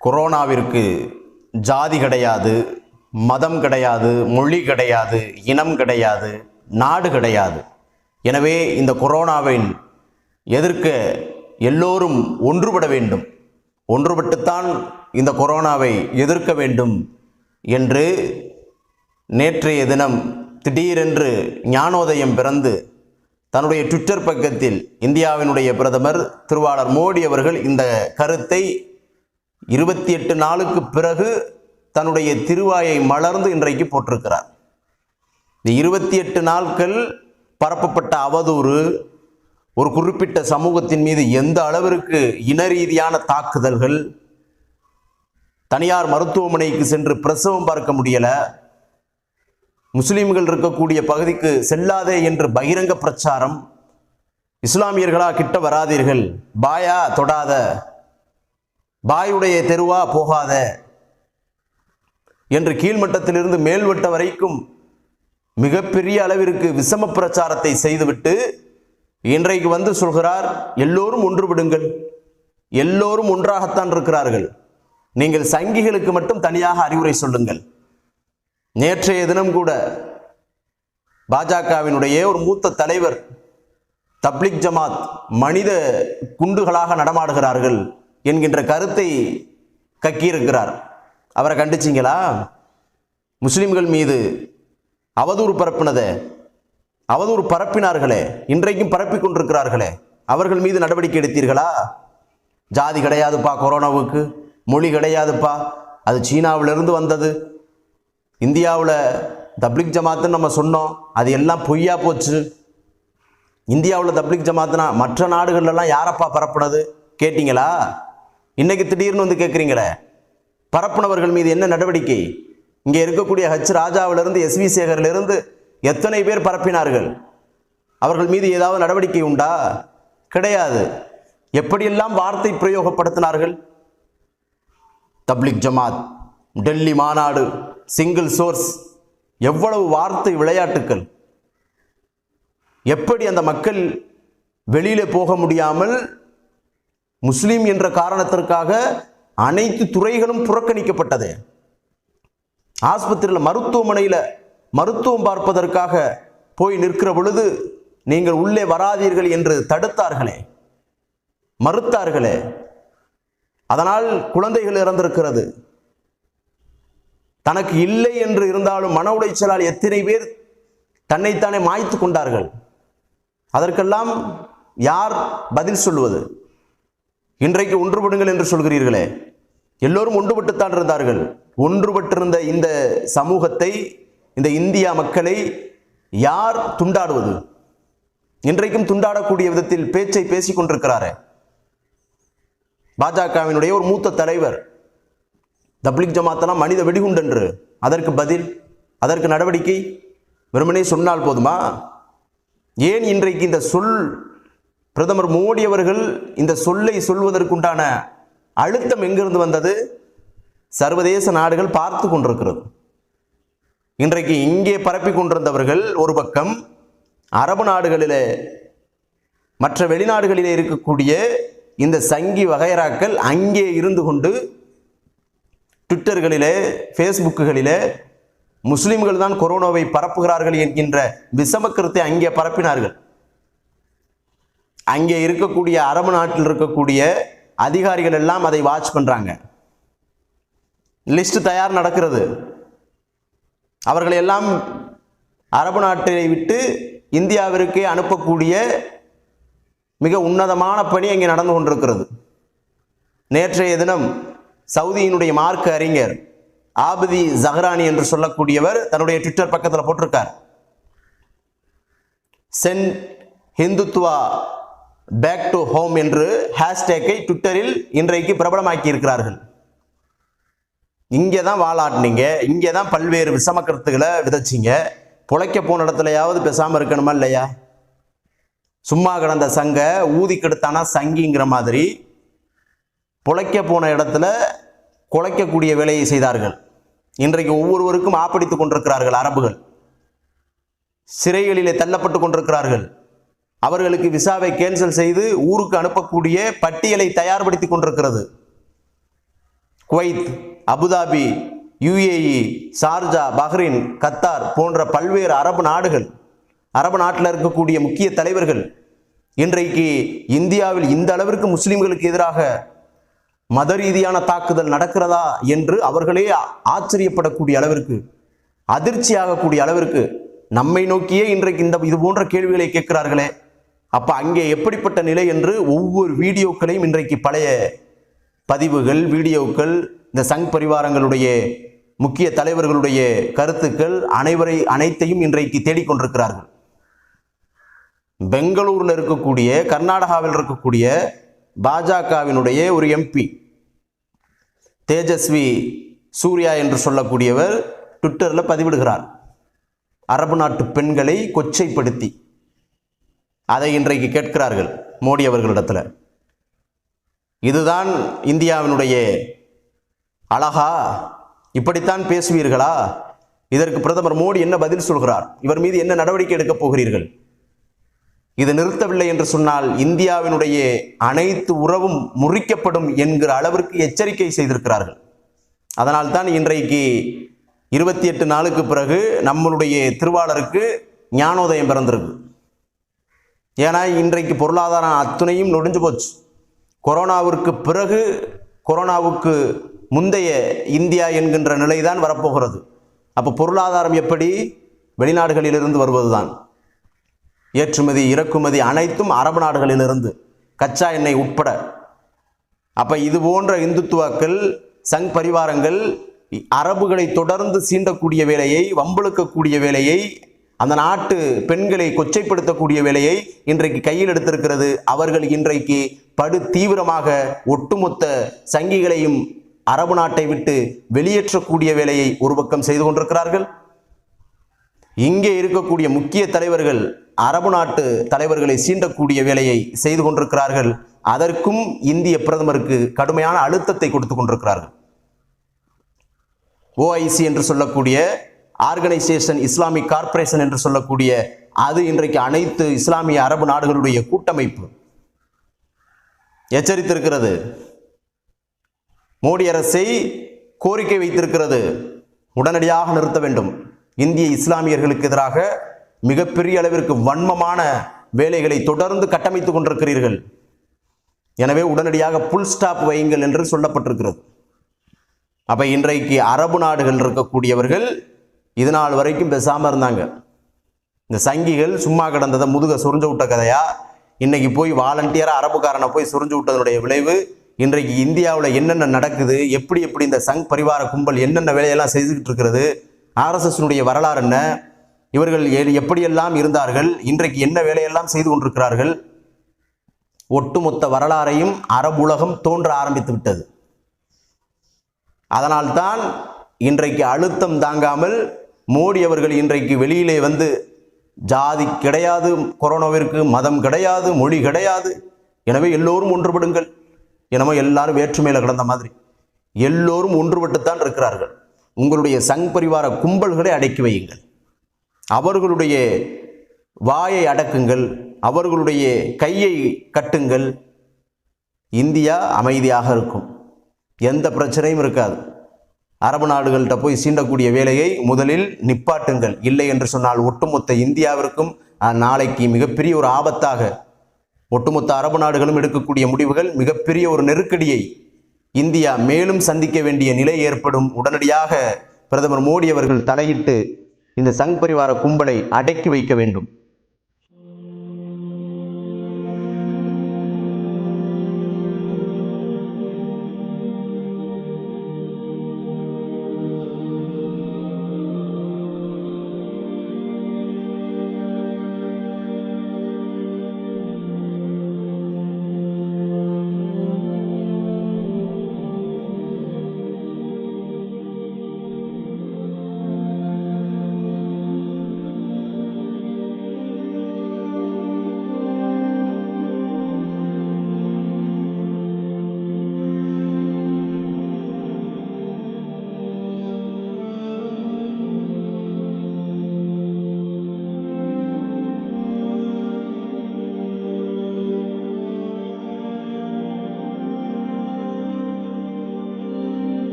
கொரோனாவிற்கு ஜாதி கிடையாது மதம் கிடையாது மொழி கிடையாது இனம் கிடையாது நாடு கிடையாது. எனவே இந்த கொரோனாவின் எதிர்க்க எல்லோரும் ஒன்றுபட வேண்டும். ஒன்றுபட்டுத்தான் இந்த கொரோனாவை எதிர்க்க வேண்டும் என்று நேற்றைய தினம் திடீரென்று ஞானோதயம் பிறந்து தன்னுடைய ட்விட்டர் பக்கத்தில் இந்தியாவினுடைய பிரதமர் திருவாளர் மோடி அவர்கள் இந்த கருத்தை இருபத்தி எட்டு நாளுக்கு பிறகு தன்னுடைய திருவாயை மலர்ந்து இன்றைக்கு போட்டிருக்கிறார் இந்த இருபத்தி எட்டு நாட்கள் பரப்பப்பட்ட அவதூறு ஒரு குறிப்பிட்ட சமூகத்தின் மீது எந்த அளவிற்கு இன ரீதியான தாக்குதல்கள் தனியார் மருத்துவமனைக்கு சென்று பிரசவம் பார்க்க முடியலை முஸ்லீம்கள் இருக்கக்கூடிய பகுதிக்கு செல்லாதே என்று பகிரங்க பிரச்சாரம் இஸ்லாமியர்களா கிட்ட வராதீர்கள் பாயா தொடாத பாயுடைய தெருவா போகாத. என்று கீழ்மட்டத்திலிருந்து மேல்வட்ட வரைக்கும் மிகப்பெரிய அளவிற்கு விஷம பிரச்சாரத்தை செய்துவிட்டு இன்றைக்கு வந்து சொல்கிறார் எல்லோரும் ஒன்றுவிடுங்கள் எல்லோரும் ஒன்றாகத்தான் இருக்கிறார்கள். நீங்கள் சங்கிகளுக்கு மட்டும் தனியாக அறிவுரை சொல்லுங்கள். நேற்றைய தினம் கூட பாஜகவினுடைய ஒரு மூத்த தலைவர் தப்லிக் ஜமாத் மனித குண்டுகளாக நடமாடுகிறார்கள். என்கின்ற கருத்தை கக்கியிருக்கிறார். அவரை கண்டிச்சிங்களா? முஸ்லிம்கள் மீது அவதூறு பரப்பினதை அவதூறு பரப்பினார்களே இன்றைக்கும் பரப்பிக் கொண்டிருக்கிறார்களே அவர்கள் மீது நடவடிக்கை எடுத்தீர்களா? ஜாதி கிடையாதுப்பா கொரோனாவுக்கு மொழி கிடையாதுப்பா அது சீனாவிலிருந்து வந்தது. இந்தியாவில் தப்ளிக் ஜமாத்துன்னு நம்ம சொன்னோம் அது எல்லாம் பொய்யா போச்சு. இந்தியாவில் தப்ளிக் ஜமாத்துனா மற்ற நாடுகள்லாம் யாரப்பா பரப்புனது? கேட்டிங்களா? இன்னைக்கு திடீர்னு வந்து கேட்குறீங்களே பரப்புனவர்கள் மீது என்ன நடவடிக்கை? இங்கே இருக்கக்கூடிய ஹச் ராஜாவிலிருந்து எஸ் வி சேகரிலிருந்து எத்தனை பேர் பரப்பினார்கள்? அவர்கள் மீது ஏதாவது நடவடிக்கை உண்டா? கிடையாது. எப்படியெல்லாம் வார்த்தை பிரயோகப்படுத்தினார்கள்? தப்லிக் ஜமாத் டெல்லி மாநாடு சிங்கிள் சோர்ஸ் எவ்வளவு வார்த்தை விளையாட்டுக்கள்? எப்படி அந்த மக்கள் வெளியில் போக முடியாமல் முஸ்லீம் என்ற காரணத்திற்காக அனைத்து துறைகளும் புறக்கணிக்கப்பட்டது. ஆஸ்பத்திரியில் மருத்துவமனையில் மருத்துவம் பார்ப்பதற்காக போய் நிற்கிற பொழுது நீங்கள் உள்ளே வராதீர்கள் என்று தடுத்தார்களே. மறுத்தார்களே. அதனால் குழந்தைகள் இறந்திருக்கிறது. தனக்கு இல்லை என்று இருந்தாலும் மன உளைச்சலால் எத்தனை பேர் தன்னைத்தானே மாய்த்து கொண்டார்கள். அதற்கெல்லாம் யார் பதில் சொல்லுவது இன்றைக்கு ஒன்றுபடுங்கள் என்று சொல்கிறீர்களே. எல்லோரும் ஒன்றுபட்டுத்தான் இருந்தார்கள். ஒன்றுபட்டிருந்த இந்த சமூகத்தை இந்த இந்தியா மக்களை யார் துண்டாடுவது? இன்றைக்கும் துண்டாடக்கூடிய விதத்தில் பேச்சை பேசிக் கொண்டிருக்கிறாரே. பாஜகவினுடைய ஒரு மூத்த தலைவர் தப்ளிக் ஜமாத்தெல்லாம் மனித வெடிகுண்டென்று. அதற்கு பதில் அதற்கு நடவடிக்கை வெறுமனே சொன்னால் போதுமா? ஏன் இன்றைக்கு இந்த சொல் பிரதமர் மோடி அவர்கள் இந்த சொல்லை சொல்வதற்குண்டான அழுத்தம் எங்கிருந்து வந்தது? சர்வதேச நாடுகள் பார்த்து கொண்டிருக்கிறது. இன்றைக்கு இங்கே பரப்பி கொண்டிருந்தவர்கள் ஒரு பக்கம் அரபு நாடுகளிலே மற்ற வெளிநாடுகளிலே இருக்கக்கூடிய இந்த சங்கி வகைராக்கள் அங்கே இருந்து கொண்டு ட்விட்டர்களிலே ஃபேஸ்புக்குகளிலே முஸ்லிம்கள் தான் கொரோனாவை பரப்புகிறார்கள் என்கின்ற விஷமக்கருத்தை அங்கே பரப்பினார்கள். அங்கே இருக்கக்கூடிய அரபு நாட்டில் இருக்கக்கூடிய அதிகாரிகள் எல்லாம் அதை வாட்ச் பண்ணுறாங்க லிஸ்ட் தயார் நடக்கிறது. அவர்கள் எல்லாம் அரபு நாட்டை விட்டு இந்தியாவிற்கே அனுப்பக்கூடிய மிக உன்னதமான பணி அங்கே நடந்து கொண்டிருக்கிறது. நேற்றைய தினம் சவுதியினுடைய மார்க்க அறிஞர் ஆபதி ஜஹரானி என்று சொல்லக்கூடியவர் தன்னுடைய ட்விட்டர் பக்கத்தில் போட்டிருக்கார். சென் ஹிந்துத்வா பேக் டு ஹோம் என்று ஹேஷ்டேக்கை ட்விட்டரில் இன்றைக்கு பிரபலமாக்கி இருக்கிறார்கள் இங்கே தான் வாழாட்டினீங்க இங்கே தான் பல்வேறு விஷம கருத்துக்களை விதைச்சிங்க. புழைக்க போன இடத்துலையாவது பேசாமல் இருக்கணுமா இல்லையா? சும்மா கிடந்த சங்க ஊதி கெடுத்தானா சங்கிங்கிற மாதிரி புழைக்க போன இடத்துல குலைக்கக்கூடிய வேலையை செய்தார்கள். இன்றைக்கு ஒவ்வொருவருக்கும் ஆப்படித்துக் கொண்டிருக்கிறார்கள் அரபுகள். சிறைகளிலே தள்ளப்பட்டு கொண்டிருக்கிறார்கள். அவர்களுக்கு விசாவை கேன்சல் செய்து ஊருக்கு அனுப்பக்கூடிய பட்டியலை தயார்படுத்தி கொண்டிருக்கிறது. Kuwait Abu Dhabi UAE Sharjah Bahrain Qatar போன்ற பல்வேறு அரபு நாடுகள் அரபு நாட்டில் இருக்கக்கூடிய முக்கிய தலைவர்கள் இன்றைக்கு இந்தியாவில் இந்த அளவிற்கு முஸ்லிம்களுக்கு எதிராக மத ரீதியான தாக்குதல் நடக்கிறதா என்று அவர்களே ஆச்சரியப்படக்கூடிய அளவிற்கு அதிர்ச்சியாகக்கூடிய அளவிற்கு நம்மை நோக்கியே இன்றைக்கு இந்த இது போன்ற கேள்விகளை கேட்கிறார்களே. அப்போ அங்கே எப்படிப்பட்ட நிலை என்று ஒவ்வொரு வீடியோக்களையும் இன்றைக்கு பழைய பதிவுகள் வீடியோக்கள் இந்த சங் பரிவாரங்களுடைய முக்கிய தலைவர்களுடைய கருத்துக்கள் அனைவரை அனைத்தையும் இன்றைக்கு தேடிக்கொண்டிருக்கிறார்கள். பெங்களூரில் இருக்கக்கூடிய கர்நாடகாவில் இருக்கக்கூடிய பாஜகவினுடைய ஒரு எம்பி தேஜஸ்வி சூர்யா என்று சொல்லக்கூடியவர் ட்விட்டரில் பதிவிடுகிறார். அரபு நாட்டு பெண்களை கொச்சைப்படுத்தி. அதை இன்றைக்கு கேட்கிறார்கள் மோடி அவர்களிடத்தில். இதுதான் இந்தியாவினுடைய அழகா? இப்படித்தான் பேசுவீர்களா? இதற்கு பிரதமர் மோடி என்ன பதில் சொல்கிறார்? இவர் மீது என்ன நடவடிக்கை எடுக்கப் போகிறீர்கள்? இது நிறுத்தவில்லை என்று சொன்னால் இந்தியாவினுடைய அனைத்து உறவும் முறிக்கப்படும் என்கிற அளவிற்கு எச்சரிக்கை செய்திருக்கிறார்கள். அதனால்தான் இன்றைக்கு இருபத்தி எட்டு நாளுக்கு பிறகு நம்மளுடைய திருவாளருக்கு ஞானோதயம் பிறந்திருக்கு. ஏன்னா இன்றைக்கு பொருளாதாரம் அத்துணையும் நொடிஞ்சு போச்சு. கொரோனாவிற்கு பிறகு கொரோனாவுக்கு முந்தைய இந்தியா என்கின்ற நிலை தான் வரப்போகிறது. அப்போ பொருளாதாரம் எப்படி? வெளிநாடுகளிலிருந்து வருவது தான் ஏற்றுமதி இறக்குமதி அனைத்தும் அரபு நாடுகளிலிருந்து. கச்சா எண்ணெய் உட்பட. அப்போ இது போன்ற இந்துத்துவாக்கள் சங் பரிவாரங்கள் அரபுகளை தொடர்ந்து சீண்டக்கூடிய வேலையை வம்பளுக்கக்கூடிய வேலையை அந்த நாட்டு பெண்களை கொச்சைப்படுத்தக்கூடிய வேலையை இன்றைக்கு கையில் எடுத்திருக்கிறது. அவர்கள் இன்றைக்கு படு தீவிரமாக ஒட்டுமொத்த சங்கிகளையும் அரபு நாட்டை விட்டு வெளியேற்றக்கூடிய வேலையை ஒரு பக்கம் செய்து கொண்டிருக்கிறார்கள். இங்கே இருக்கக்கூடிய முக்கிய தலைவர்கள் அரபு நாட்டு தலைவர்களை சீண்டக்கூடிய வேலையை செய்து கொண்டிருக்கிறார்கள். அதற்கும் இந்திய பிரதமருக்கு கடுமையான அழுத்தத்தை கொடுத்து கொண்டிருக்கிறார்கள். ஓஐசி என்று சொல்லக்கூடிய ஆர்கனைசேஷன் இஸ்லாமிக் கார்ப்பரேஷன் என்று சொல்லக்கூடிய அது இன்றைக்கு அனைத்து இஸ்லாமிய அரபு நாடுகளுடைய கூட்டமைப்பு. எச்சரித்திருக்கிறது. மோடி அரசை கோரிக்கை வைத்திருக்கிறது. உடனடியாக நிறுத்த வேண்டும். இந்திய இஸ்லாமியர்களுக்கு எதிராக மிகப்பெரிய அளவிற்கு வன்மமான வேலைகளை தொடர்ந்து கட்டமைத்துக் கொண்டிருக்கிறீர்கள். எனவே உடனடியாக புல் ஸ்டாப் வையுங்கள் என்று சொல்லப்பட்டிருக்கிறது. அப்ப இன்றைக்கு அரபு நாடுகள் இருக்கக்கூடியவர்கள் இது நாள் வரைக்கும் பேசாமல் இருந்தாங்க. இந்த சங்கிகள் சும்மா கிடந்ததை முதுக சுரிஞ்சு விட்ட கதையா? இன்னைக்கு போய் வாலண்டியராக அரபுக்காரனை போய் சுரிஞ்சு விட்டதனுடைய விளைவு? இன்றைக்கு இந்தியாவில் என்னென்ன நடக்குது? எப்படி எப்படி இந்த சங் பரிவார கும்பல் என்னென்ன வேலையெல்லாம் செய்துக்கிட்டு இருக்கிறது? ஆர்எஸ்எஸ்னுடைய வரலாறு என்ன? இவர்கள் எப்படியெல்லாம் இருந்தார்கள்? இன்றைக்கு என்ன வேலையெல்லாம் செய்து கொண்டிருக்கிறார்கள்? ஒட்டுமொத்த வரலாறையும் அரபுலகம் தோன்ற ஆரம்பித்து விட்டது. அதனால்தான் இன்றைக்கு அழுத்தம் தாங்காமல் மோடி அவர்கள் இன்றைக்கு வெளியிலே வந்து ஜாதி கிடையாது கொரோனாவிற்கு மதம் கிடையாது மொழி கிடையாது. எனவே எல்லோரும் ஒன்றுபடுங்கள். எனவே எல்லாரும் வேற்றுமையில் கிடந்த மாதிரி. எல்லோரும் ஒன்றுபட்டுத்தான் இருக்கிறார்கள். உங்களுடைய சங் பரிவார கும்பல்களை அடக்கி வையுங்கள். அவர்களுடைய வாயை அடக்குங்கள். அவர்களுடைய கையை கட்டுங்கள். இந்தியா அமைதியாக இருக்கும். எந்த பிரச்சனையும் இருக்காது. அரபு நாடுகள்கிட்ட போய் சீண்டக்கூடிய வேலையை முதலில் நிப்பாட்டுங்கள். இல்லை என்று சொன்னால் ஒட்டுமொத்த இந்தியாவிற்கும் நாளைக்கு மிகப்பெரிய ஒரு ஆபத்தாக ஒட்டுமொத்த அரபு நாடுகளும் எடுக்கக்கூடிய முடிவுகள் மிகப்பெரிய ஒரு நெருக்கடியை இந்தியா மேலும் சந்திக்க வேண்டிய நிலை ஏற்படும். உடனடியாக பிரதமர் மோடி அவர்கள் தலையிட்டு இந்த சங் பரிவார கும்பலை அடக்கி வைக்க வேண்டும்.